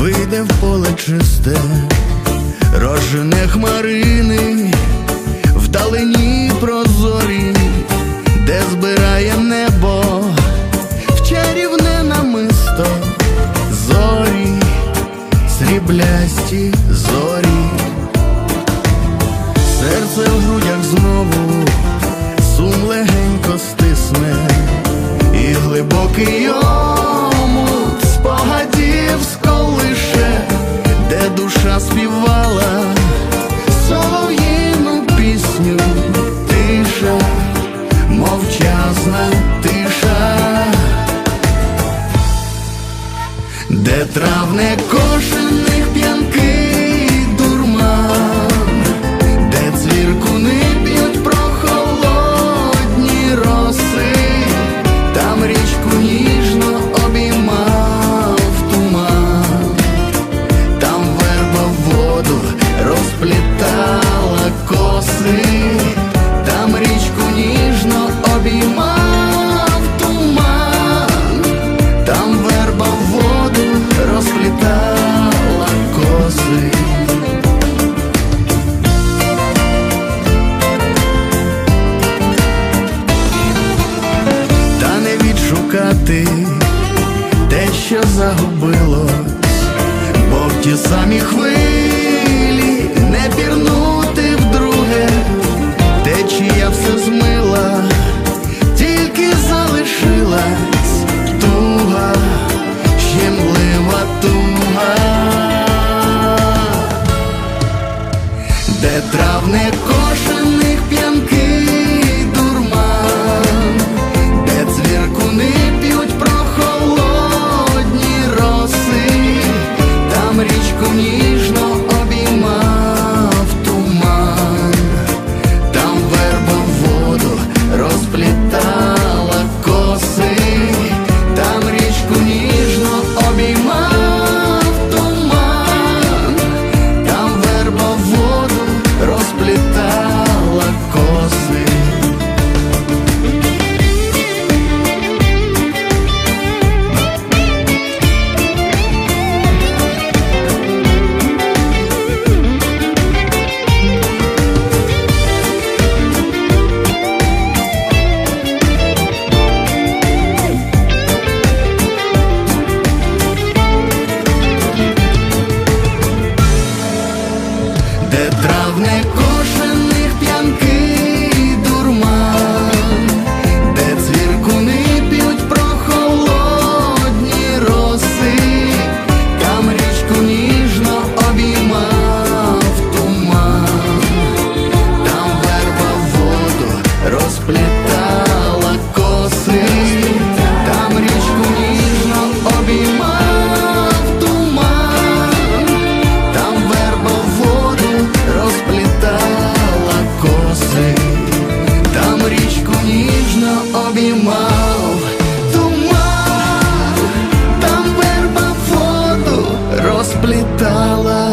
вийде в поле чисте, рожене хмарини, вдалині прозорі, де збирає небо, в чарівне намисто, зорі, сріблясті зорі, серце в груді. травне кошених п'янкий дурман, де цвіркуни б'ють прохолодні роси, там річку ніжно обіймав туман, там верба воду розплітала коси, там річку ніжно обіймав. Знайти те, що загубилось, бо ті самі хвилі розплітала коси, там річку ніжно обіймав туман, там верба воду розплітала коси, там річку ніжно обіймав туман, там верба воду розплітала.